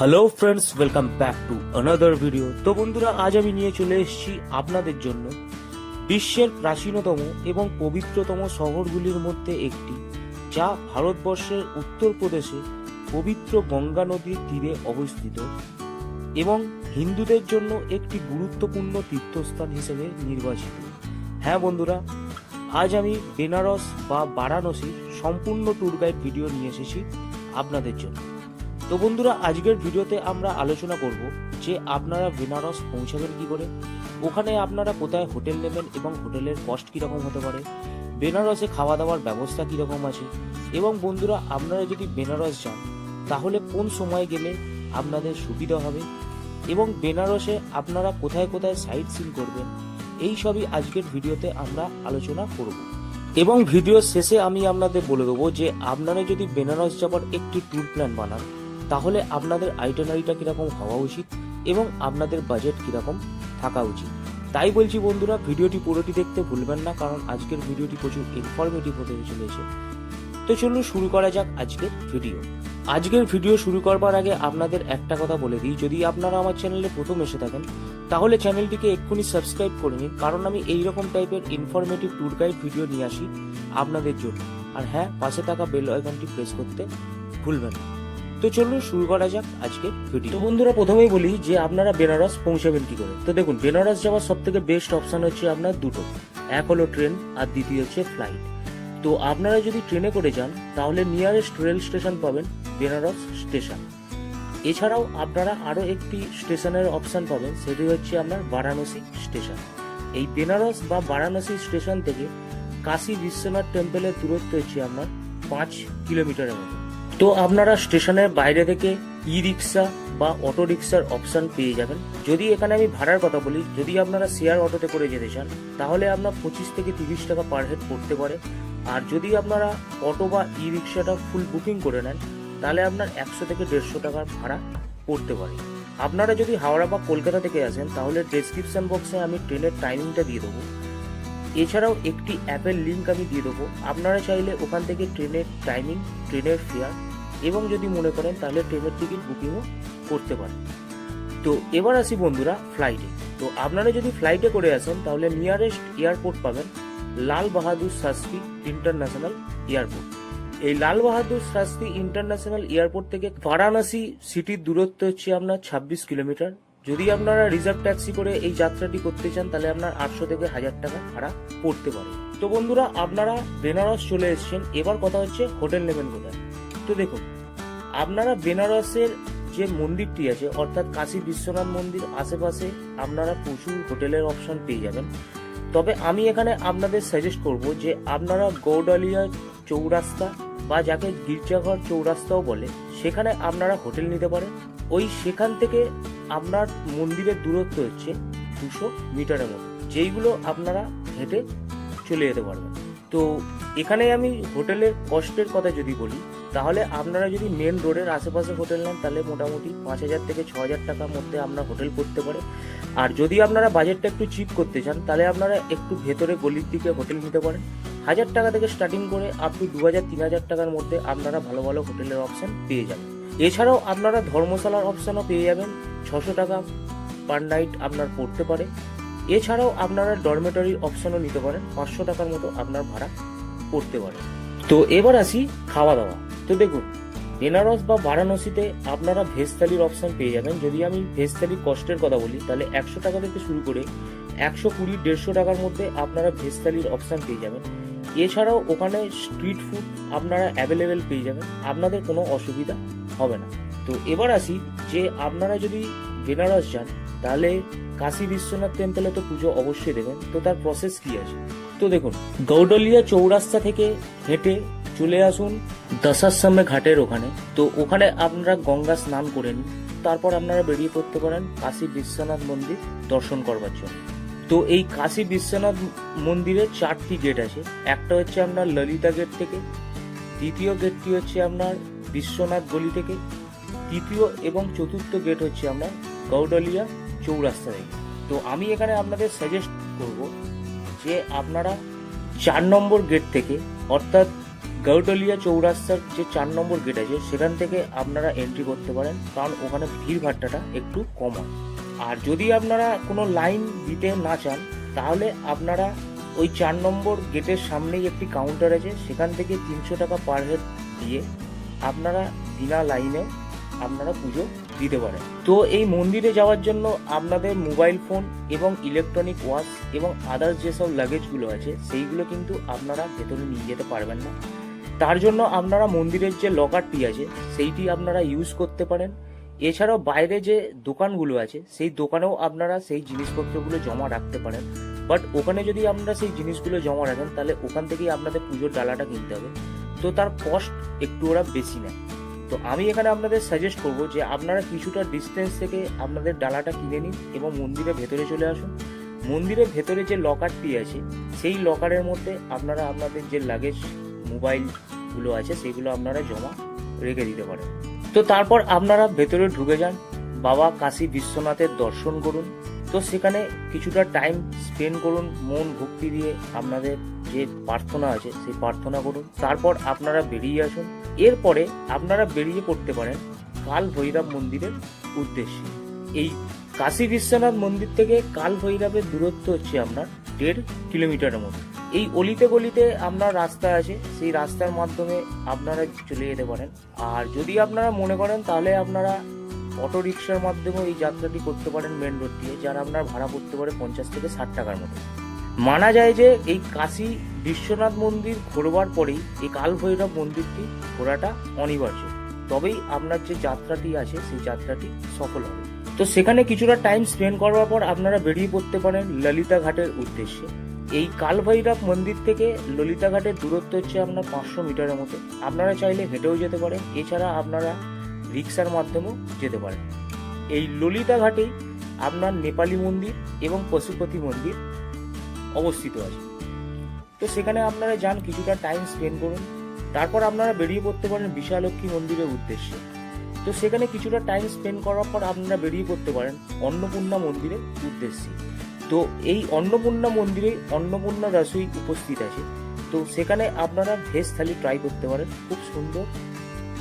Hello friends welcome back to another video তো বন্ধুরা, আজ আমি নিয়ে চলে এসেছি আপনাদের জন্য বিশ্বের প্রাচীনতম এবং পবিত্রতম শহরগুলির মধ্যে একটি, যা ভারতবর্ষের উত্তরপ্রদেশে পবিত্র গঙ্গা নদীর তীরে অবস্থিত এবং হিন্দুদের জন্য একটি গুরুত্বপূর্ণ তীর্থস্থান হিসেবে নির্বাচিত। হ্যাঁ বন্ধুরা, আজ আমি বেনারস বা বারাণসীর সম্পূর্ণ ট্যুর গাইড ভিডিও নিয়ে এসেছি আপনাদের জন্য। তো বন্ধুরা, আজকের ভিডিওতে আমরা আলোচনা করব যে আপনারা বেনারস পৌঁছাবেন কি করে? ওখানে আপনারা কোথায় হোটেল নেবেন এবং হোটেলের কস্ট কীরকম হতে পারে? বেনারসে খাওয়া দাওয়ার ব্যবস্থা কীরকম আছে? এবং বন্ধুরা, আপনারা যদি বেনারস যান, তাহলে কোন সময় গেলে আপনাদের সুবিধা হবে? এবং বেনারসে আপনারা কোথায় কোথায় সাইট সিন করবেন? এই সবই আজকের ভিডিওতে আমরা আলোচনা করব। এবং ভিডিওর শেষে আমি আপনাদের বলে দেবো যে, আপনারা যদি বেনারস যাবার একটি ট্যুর প্ল্যান বানান তাহলে আপনাদের আইটেনারিটা কীরকম হওয়া উচিত এবং আপনাদের বাজেট কীরকম থাকা উচিত। তাই বলছি বন্ধুরা, ভিডিওটি পুরোটি দেখতে ভুলবেন না, কারণ আজকের ভিডিওটি প্রচুর ইনফরমেটিভ হতে চলেছে। তো চলুন শুরু করা যাক আজকের ভিডিও আজকের ভিডিও শুরু করবার আগে আপনাদের একটা কথা বলে দিই। যদি আপনারা আমার চ্যানেলে প্রথম এসে থাকেন, তাহলে চ্যানেলটিকে এক্ষুনি সাবস্ক্রাইব করে নিন, কারণ আমি এই রকম টাইপের ইনফরমেটিভ ট্যুর গাইড ভিডিও নিয়ে আসি আপনাদের জন্য। আর হ্যাঁ পাশে থাকা বেল আইকনটি প্রেস করতে ভুলবেন না। তো চলুন শুরু করা যাক আজকে ভিডিও তো বন্ধুরা, প্রথমেই বলি যে আপনারা বেনারস পৌঁছাবেন কি করে? তো দেখুন, বেনারস যাওয়ার সব থেকে বেস্ট অপশন হচ্ছে আপনার দুটো। এক হলো ট্রেন আর দ্বিতীয় হচ্ছে ফ্লাইট তো আপনারা যদি ট্রেনে করে যান, তাহলে নিয়ারেস্ট রেল স্টেশন পাবেন বেনারস স্টেশন এছাড়াও আপনারা আরও একটি স্টেশনের অপশন পাবেন, সেটি হচ্ছে আপনার বারাণসী স্টেশন এই বেনারস বা বারাণসী স্টেশন থেকে কাশী বিশ্বনাথ টেম্পলের দূরত্ব হচ্ছে আপনার পাঁচ কিলোমিটারের মতো। তো আপনারা স্টেশনের বাইরে থেকে ই রিক্সা বা অটো রিক্সার অপশন পেয়ে যাবেন। যদি এখানে আমি ভাড়ার কথা বলি, যদি আপনারা শেয়ার অটোতে করে যেতে চান, তাহলে আপনার পঁচিশ থেকে তিরিশ টাকা পার হেড পড়তে পারে। আর যদি আপনারা অটো বা ই রিক্সাটা ফুল বুকিং করে নেন, তাহলে আপনার একশো থেকে দেড়শো টাকার ভাড়া পড়তে পারে। আপনারা যদি হাওড়া বা কলকাতা থেকে আসেন, তাহলে ডেসক্রিপশন বক্সে আমি ট্রেনের টাইমিংটা দিয়ে দেবো। এছাড়াও একটি অ্যাপের লিঙ্ক আমি দিয়ে দেবো। আপনারা চাইলে ওখান থেকে ট্রেনের টাইমিং ট্রেনের ফেয়ার এবং যদি মনে করেন তাহলে ট্রেনের টিকিট বুকিংও করতে পারেন। তো এবার আসি বন্ধুরা ফ্লাইটে তো আপনারা যদি ফ্লাইটে করে আসেন, তাহলে নিয়ারেস্ট এয়ারপোর্ট পাবেন লাল বাহাদুর শাস্ত্রী ইন্টারন্যাশনাল এয়ারপোর্ট এই লাল বাহাদুর শাস্ত্রী ইন্টারন্যাশনাল এয়ারপোর্ট থেকে বারাণসী সিটির দূরত্ব হচ্ছে আপনার ছাব্বিশ কিলোমিটার। যদি আপনারা রিজার্ভ ট্যাক্সি করে এই যাত্রাটি করতে চান, তাহলে আপনার আটশো থেকে হাজার টাকা ভাড়া পড়তে পারে। তো বন্ধুরা, আপনারা বেনারস চলে এসেছেন। এবার কথা হচ্ছে হোটেল নেবেন কোথায়? তো দেখুন আপনারা বেনারসের যে মন্দিরটি আছে, অর্থাৎ কাশী বিশ্বনাথ মন্দির আশেপাশে আপনারা প্রচুর হোটেলের অপশন পেয়ে যাবেন। তবে আমি এখানে আপনাদের সাজেস্ট করব যে আপনারা গৌডালিয়া চৌরাস্তা বা যাকে গির্জাঘর চৌরাস্তাও বলে, সেখানে আপনারা হোটেল নিতে পারেন। ওই সেখান থেকে আপনার মন্দিরের দূরত্ব হচ্ছে দুশো মিটারের মতো, যেইগুলো আপনারা হেঁটে চলে যেতে পারবেন। তো এখানে আমি হোটেলের কষ্টের কথা যদি বলি তাহলে আপনারা যদি মেন রোডের আশেপাশে হোটেল নেন, তাহলে মোটামুটি পাঁচ হাজার থেকে ছ হাজার টাকার মধ্যে আপনার হোটেল করতে পারে। আর যদি আপনারা বাজেটটা একটু চিপ করতে চান, তাহলে আপনারা একটু ভেতরে গলির দিকে হোটেল নিতে পারেন। হাজার টাকা থেকে স্টার্টিং করে আপ টু দু হাজার, তিন হাজার টাকার মধ্যে আপনারা ভালো ভালো হোটেলের অপশান পেয়ে যাবেন। এছাড়াও আপনারা ধর্মশালার অপশানও পেয়ে যাবেন। ছশো টাকা পার নাইট আপনার পড়তে পারে। এছাড়াও আপনারা ডরমেটরির অপশানও নিতে পারেন। পাঁচশো টাকার মতো আপনার ভাড়া পড়তে পারে তো এবার আসি খাওয়া দাওয়া তো দেখুন, বেনারস বা বারাণসীতে আপনারা ভেজ থালির অপশন পেয়ে যাবেন। যদি আমি ভেজ কষ্টের কথা বলি, তাহলে একশো টাকা থেকে শুরু করে একশো কুড়ি, দেড়শো টাকার মধ্যে আপনারা ভেজ থালির অপশন পেয়ে যাবেন। এছাড়াও ওখানে স্ট্রিট ফুড আপনারা অ্যাভেলেবেল পেয়ে যাবেন। আপনাদের কোনো অসুবিধা হবে না। তো এবার আসি যে আপনারা যদি বেনারস যান, তাহলে কাশী বিশ্বনাথ টেম্পলে তো পুজো অবশ্যই দেবেন। তো তার প্রসেস কি আছে? তো দেখুন, গৌডলিয়া চৌরাস্তা থেকে হেঁটে চলে আসুন। দশাশ্রমে ঘাটের ওখানে। তো ওখানে আপনারা গঙ্গা স্নান করে নিন। তারপর আপনারা বেরিয়ে পড়তে পারেন কাশী বিশ্বনাথ মন্দির দর্শন করবার জন্য। তো এই কাশী বিশ্বনাথ মন্দিরের চারটি গেট আছে। একটা হচ্ছে আপনার ললিতা গেট থেকে, দ্বিতীয় গেটটি হচ্ছে আপনার বিশ্বনাথ গলি থেকে, তৃতীয় এবং চতুর্থ গেট হচ্ছে আপনার গৌডলিয়া চৌরাস্তা থেকে। তো আমি এখানে আপনাদের সাজেস্ট করব যে আপনারা চার নম্বর গেট থেকে, অর্থাৎ গাউটলিয়া চৌরাস্তার যে চার নম্বর গেট আছে, সেখান থেকে আপনারা এন্ট্রি করতে পারেন, কারণ ওখানে ভিড় ভাট্টাটা একটু কম হয়। আর যদি আপনারা কোনো লাইন দিতে না চান, তাহলে আপনারা ওই চার নম্বর গেটের সামনেই একটি কাউন্টার আছে, সেখান থেকে তিনশো টাকা পার হেড দিয়ে আপনারা বিনা লাইনে আপনারা পুজো দিতে পারেন। তো এই মন্দিরে যাওয়ার জন্য আপনাদের মোবাইল ফোন এবং ইলেকট্রনিক ওয়াচ এবং আদার্স যেসব লাগেজগুলো আছে, সেইগুলো কিন্তু আপনারা ভেতরে নিয়ে যেতে পারবেন না। তার জন্য আপনারা মন্দিরের যে লকারটি আছে, সেইটি আপনারা ইউজ করতে পারেন। এছাড়াও বাইরে যে দোকানগুলো আছে, সেই দোকানেও আপনারা সেই জিনিসপত্রগুলো জমা রাখতে পারেন। বাট ওখানে যদি আপনারা সেই জিনিসগুলো জমা রাখেন, তাহলে ওখান থেকেই আপনাদের পুজোর ডালাটা কিনতে হবে। তো তার কস্ট একটু ওরা বেশি নেয়। তো আমি এখানে আপনাদের সাজেস্ট করব যে আপনারা কিছুটা ডিস্টেন্স থেকে আপনাদের ডালাটা কিনে নিন এবং মন্দিরের ভেতরে চলে আসুন। মন্দিরের ভেতরে যে লকারটি আছে, সেই লকারের মধ্যে আপনারা আপনাদের যে লাগেজ মোবাইলগুলো আছে, সেগুলো আপনারা জমা রেখে দিতে পারেন। তো তারপর আপনারা ভেতরে ঢুকে যান, বাবা কাশী বিশ্বনাথের দর্শন করুন। তো সেখানে কিছুটা টাইম স্পেন্ড করুন, মন ভক্তি দিয়ে আপনাদের যে প্রার্থনা আছে, সেই প্রার্থনা করুন। তারপর আপনারা বেরিয়ে আসুন। এরপরে আপনারা বেরিয়ে পড়তে পারেন কাল ভৈরব মন্দিরের উদ্দেশ্যে। এই কাশী বিশ্বনাথ মন্দির থেকে কাল ভৈরবের দূরত্ব হচ্ছে আপনার দেড় কিলোমিটারের মতো। এই অলিতে গলিতে আপনার রাস্তা আছে, সেই রাস্তার মাধ্যমে আপনারা চলে যেতে পারেন। আর যদি আপনারা মনে করেন, তাহলে আপনারা অটো রিক্সার মাধ্যমে এই যাত্রাটি করতে পারেন মেন রোড দিয়ে, যার আপনার ভাড়া পড়তে পারে পঞ্চাশ থেকে ষাট টাকার মতো। মানা যায় যে এই কাশী বিশ্বনাথ মন্দির ঘোরবার পরেই এই কালভৈরব মন্দিরটি ঘোরাটা অনিবার্য। তবেই আপনার যে যাত্রাটি আছে, সেই যাত্রাটি সফল হবে। তো সেখানে কিছুটা টাইম স্পেন্ড করার পর আপনারা বেরিয়ে পড়তে পারেন ললিতা ঘাটের উদ্দেশ্যে। এই কালভৈরব মন্দির থেকে ললিতা ঘাটের দূরত্ব হচ্ছে আপনার পাঁচশো মিটারের মতো। আপনারা চাইলে হেঁটেও যেতে পারেন, এছাড়া আপনারা রিক্সার মাধ্যমেও যেতে পারেন। এই ললিতা ঘাটেই আপনার নেপালি মন্দির এবং পশুপতি মন্দির অবস্থিত আছে। তো সেখানে আপনারা যান, কিছুটা টাইম স্পেন্ড করুন। তারপর আপনারা বেরিয়ে পড়তে পারেন বিশালক্ষী মন্দিরের উদ্দেশ্যে। তো সেখানে কিছুটা টাইম স্পেন্ড করার পর আপনারা বেরিয়ে পড়তে পারেন অন্নপূর্ণা মন্দিরের উদ্দেশ্যে। তো এই অন্নপূর্ণা মন্দিরে অন্নপূর্ণা রসই উপস্থিত আছে। তো সেখানে আপনারা ভেজ থালি ট্রাই করতে পারেন, খুব সুন্দর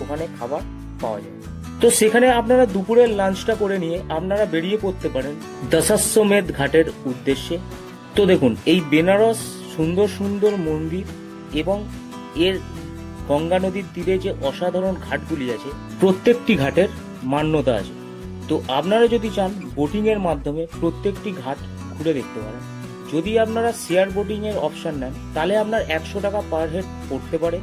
ওখানে খাবার পাওয়া যায়। তো সেখানে আপনারা দুপুরের লাঞ্চটা করে নিয়ে আপনারা বেরিয়ে পড়তে পারেন দশাশ্বমেধ ঘাটের উদ্দেশ্যে। তো দেখুন, এই বেনারস সুন্দর সুন্দর মন্দির এবং এর গঙ্গা নদীর তীরে যে অসাধারণ ঘাটগুলি আছে, প্রত্যেকটি ঘাটের মান্যতা আছে। তো আপনারা যদি চান বোটিংয়ের মাধ্যমে প্রত্যেকটি ঘাট ঘুরে দেখতে পারেন। যদি আপনারা শেয়ার বোটিং এর অপশন নেন, তাহলে আপনার একশো টাকা পার হেড পড়তে পারে।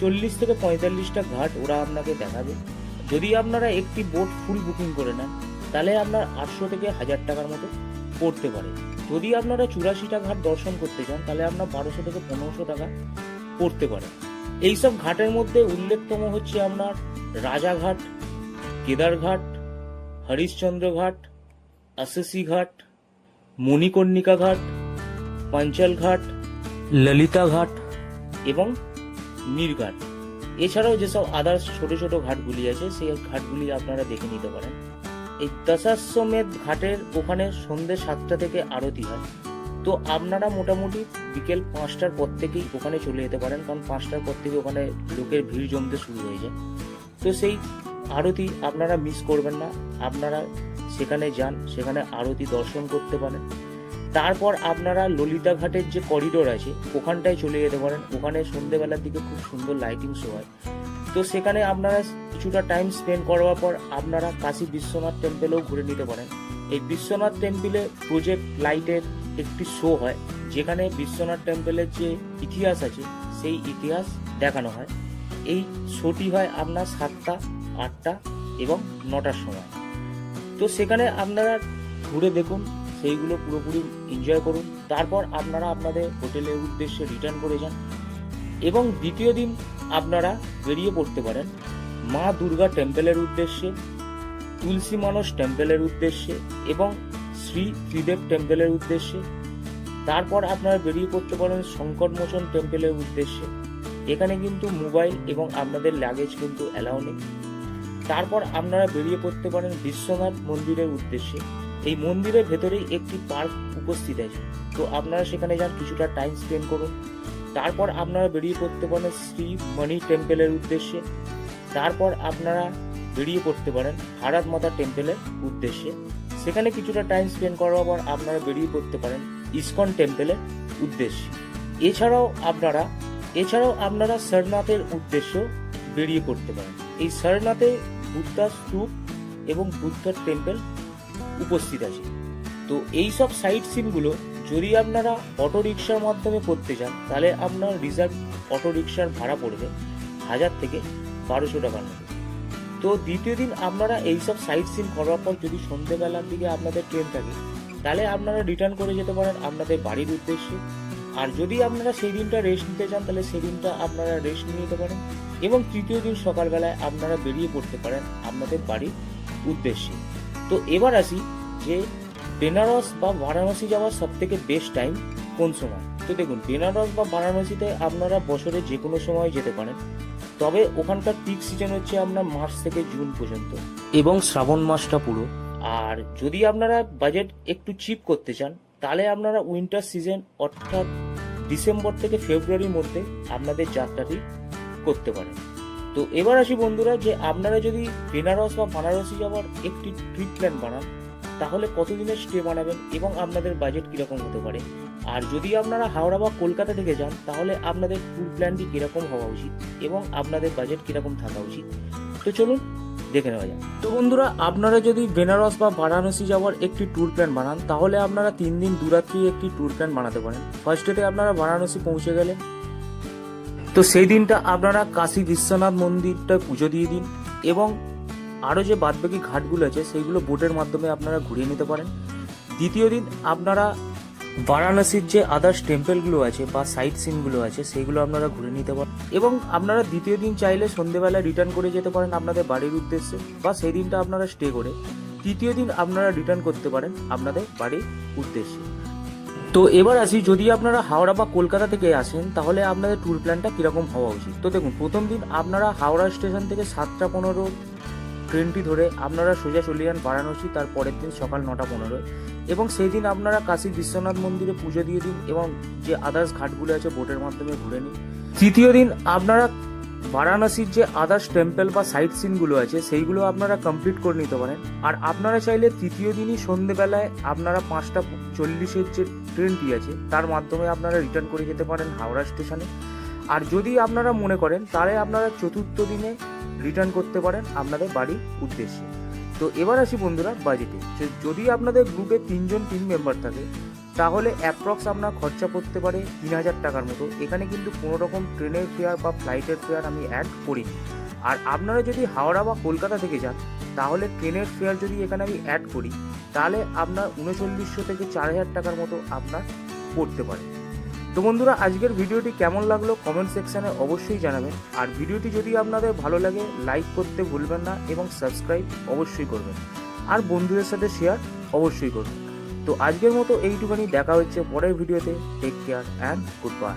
চল্লিশ থেকে পঁয়তাল্লিশটা ঘাট ওরা আপনাকে দেখাবে। যদি আপনারা একটি বোট ফুল বুকিং করে নেন, তাহলে আপনার আটশো থেকে হাজার টাকার মতো পড়তে পারে। যদি আপনারা চুরাশিটা ঘাট দর্শন করতে চান, তাহলে আপনার বারোশো থেকে পনেরোশো টাকা পড়তে পারে। এইসব ঘাটের মধ্যে উল্লেখতম হচ্ছে আপনার রাজাঘাট কেদারঘাট হরিশ্চন্দ্র ঘাট, আশিসি ঘাট মণিকর্ণিকা ঘাট পাঞ্চাল ঘাট ললিতা ঘাট এবং নীরঘাট এছাড়াও যেসব আদার্স ছোট ছোট ঘাটগুলি আছে সেই ঘাটগুলি আপনারা দেখে নিতে পারেন। এই দশাশ্বমেধ ঘাটের ওখানে সন্ধ্যে সাতটা থেকে আরতি হয়। তো আপনারা মোটামুটি বিকেল পাঁচটার পর থেকেই ওখানে চলে যেতে পারেন কারণ পাঁচটার পর থেকে ওখানে লোকের ভিড় জমতে শুরু হয়ে যায়। তো সেই আরতি আপনারা মিস করবেন না। আপনারা সেখানে যান, সেখানে আরতি দর্শন করতে পারেন। তারপর আপনারা ললিতা ঘাটের যে করিডোর আছে, ওখানটায় চলে যেতে পারেন। ওখানে সন্ধেবেলার দিকে খুব সুন্দর লাইটিং শো হয়। তো সেখানে আপনারা কিছুটা টাইম স্পেন্ড করার পর আপনারা কাশী বিশ্বনাথ টেম্পেলেও ঘুরে নিতে পারেন। এই বিশ্বনাথ টেম্পলে প্রজেক্ট লাইটের একটি শো হয়, যেখানে বিশ্বনাথ টেম্পলের যে ইতিহাস আছে, সেই ইতিহাস দেখানো হয়। এই শোটি হয় আপনার সাতটা, আটটা এবং নটার সময়। তো সেখানে আপনারা ঘুরে দেখুন, সেইগুলো পুরোপুরি এনজয় করুন। তারপর আপনারা আপনাদের হোটেলের উদ্দেশ্যে রিটার্ন করে যান। এবং দ্বিতীয় দিন আপনারা বেরিয়ে পড়তে পারেন মা দুর্গা টেম্পেলের উদ্দেশ্যে, তুলসী মানস টেম্পলের উদ্দেশ্যে এবং শ্রী ত্রিদেব টেম্পেলের উদ্দেশ্যে। তারপর আপনারা বেরিয়ে পড়তে পারেন সংকটমোচন টেম্পলের উদ্দেশ্যে। এখানে কিন্তু মোবাইল এবং আপনাদের লাগেজ কিন্তু অ্যালাউ নেই। তারপর আপনারা বেরিয়ে পড়তে পারেন বিশ্বনাথ মন্দিরের উদ্দেশ্যে। এই মন্দিরের ভেতরেই একটি পার্ক উপস্থিত আছে। তো আপনারা সেখানে যান, কিছুটা টাইম স্পেন্ড করুন। তারপর আপনারা বেরিয়ে পড়তে পারেন শ্রী মণি টেম্পেলের উদ্দেশ্যে। তারপর আপনারা বেরিয়ে পড়তে পারেন ভারত মাতা টেম্পেলের উদ্দেশ্যে। সেখানে কিছুটা টাইম স্পেন্ড করার পর আপনারা বেরিয়ে পড়তে পারেন ইসকন টেম্পেলের উদ্দেশ্যে। এছাড়াও আপনারা এছাড়াও আপনারা সারনাথের উদ্দেশ্য বেরিয়ে পড়তে পারেন। এই সারনাথে বুদ্ধার স্তূপ এবং বুদ্ধার টেম্পেল উপস্থিত আছে। তো এই সব সাইট সিনগুলো যদি আপনারা অটো রিক্সার মাধ্যমে করতে চান, তাহলে আপনার রিজার্ভ অটো রিক্সার ভাড়া পড়বে হাজার থেকে বারোশো টাকার মতো। তো দ্বিতীয় দিন আপনারা এইসব সাইট সিন করার পর যদি সন্ধ্যেবেলার দিকে আপনাদের ট্রেন থাকে, তাহলে আপনারা রিটার্ন করে যেতে পারেন আপনাদের বাড়ির উদ্দেশ্যে। আর যদি আপনারা সেই দিনটা রেস্ট নিতে চান, তাহলে সেই দিনটা আপনারা রেস্ট নিয়ে নিতে পারেন এবং তৃতীয় দিন সকালবেলায় আপনারা বেরিয়ে পড়তে পারেন আপনাদের বাড়ির উদ্দেশ্যে। তো এবার আসি যে বেনারস বা বারাণসী যাওয়ার সব থেকে বেস্ট টাইম কোন সময়? তো দেখুন, বেনারস বা বারাণসীতে আপনারা বছরে যে কোনো সময় যেতে পারেন। তবে ওখানকার পিক সিজন হচ্ছে আপনার মার্চ থেকে জুন পর্যন্ত এবং শ্রাবণ মাসটা পুরো। আর যদি আপনারা বাজেট একটু চিপ করতে চান, তাহলে আপনারা উইন্টার সিজন অর্থাৎ ডিসেম্বর থেকে ফেব্রুয়ারির মধ্যে আপনাদের যাত্রাটি করতে পারেন। তো এবার আসি বন্ধুরা যে আপনারা যদি বেনারস বা বানারসি যাওয়ার একটি ট্রিপ প্ল্যান বানান, তাহলে কতদিনের স্টে বানাবেন এবং আপনাদের বাজেট কীরকম হতে পারে? আর যদি আপনারা হাওড়া বা কলকাতা থেকে যান, তাহলে আপনাদের ট্যুর প্ল্যানটি কীরকম হওয়া উচিত এবং আপনাদের বাজেট কীরকম থাকা উচিত? তো চলুন দেখে নেওয়া যায়। তো বন্ধুরা, আপনারা যদি বেনারস বা বারাণসী যাওয়ার একটি ট্যুর প্ল্যান বানান, তাহলে আপনারা তিন দিন দুরাত্রি একটি ট্যুর প্ল্যান বানাতে পারেন। ফার্স্ট ডেতে আপনারা বারাণসী পৌঁছে গেলেন তো সেই দিনটা আপনারা কাশী বিশ্বনাথ মন্দিরটা পুজো দিয়ে দিন এবং আরও যে বাদবাকি ঘাটগুলো আছে, সেইগুলো বোটের মাধ্যমে আপনারা ঘুরিয়ে নিতে পারেন। দ্বিতীয় দিন আপনারা বারাণসীর যে আদার্স টেম্পেলগুলো আছে বা সাইট সিনগুলো আছে সেইগুলো আপনারা ঘুরে নিতে পারেন। এবং আপনারা দ্বিতীয় দিন চাইলে সন্ধেবেলা রিটার্ন করে যেতে পারেন আপনাদের বাড়ির উদ্দেশ্যে, বা সেই দিনটা আপনারা স্টে করে তৃতীয় দিন আপনারা রিটার্ন করতে পারেন আপনাদের বাড়ির উদ্দেশ্যে। তো এবার আসি, যদি আপনারা হাওড়া বা কলকাতা থেকে আসেন, তাহলে আপনাদের ট্যুর প্ল্যানটা কীরকম হওয়া উচিত? তো দেখুন, প্রথম দিন আপনারা হাওড়া স্টেশন থেকে সাতটা পনেরো ট্রেনটি ধরে আপনারা সোজা চলে যান বারাণসী, তার পরের দিন সকাল নটা পনেরোয়। এবং সেই দিন আপনারা কাশী বিশ্বনাথ মন্দিরে পুজো দিয়ে দিন এবং যে আদার্স ঘাটগুলো আছে বোটের মাধ্যমে ঘুরে নিন। তৃতীয় দিন আপনারা বারাণসীর যে আদার্স টেম্পল বা সাইট সিনগুলো আছে, সেইগুলো আপনারা কমপ্লিট করে নিতে পারেন। আর আপনারা চাইলে তৃতীয় দিনই সন্ধেবেলায় আপনারা পাঁচটা চল্লিশের যে ট্রেনটি আছে, তার মাধ্যমে আপনারা রিটার্ন করে যেতে পারেন হাওড়া স্টেশনে। আর যদি আপনারা মনে করেন তাহলে আপনারা চতুর্থ দিনে রিটার্ন করতে পারেন আপনাদের বাড়ির উদ্দেশ্যে। তো এবার আসি বন্ধুরা বাজেটে যদি আপনাদের গ্রুপে তিনজন টিম মেম্বার থাকে, তাহলে অ্যাপ্রক্স আপনার খরচা পড়তে পারে তিন হাজার টাকার মতো। এখানে কিন্তু কোনো রকম ট্রেনের ফেয়ার বা ফ্লাইটের ফেয়ার আমি অ্যাড করি আর আপনারা যদি হাওড়া বা কলকাতা থেকে যান, তাহলে ট্রেনের ফেয়ার যদি এখানে আমি অ্যাড করি, তাহলে আপনার উনচল্লিশশো থেকে চার হাজার টাকার মতো আপনার পড়তে পারে। তো বন্ধুরা, আজকের ভিডিওটি কেমন লাগল কমেন্ট সেকশানে অবশ্যই জানাবেন। আর ভিডিওটি যদি আপনাদের ভালো লাগে লাইক করতে ভুলবেন না এবং সাবস্ক্রাইব অবশ্যই করবেন। আর বন্ধুদের সাথে শেয়ার অবশ্যই করবেন। তো আজকের মতো এইটুখানি, দেখা হচ্ছে পরের ভিডিওতে। Take care and good bye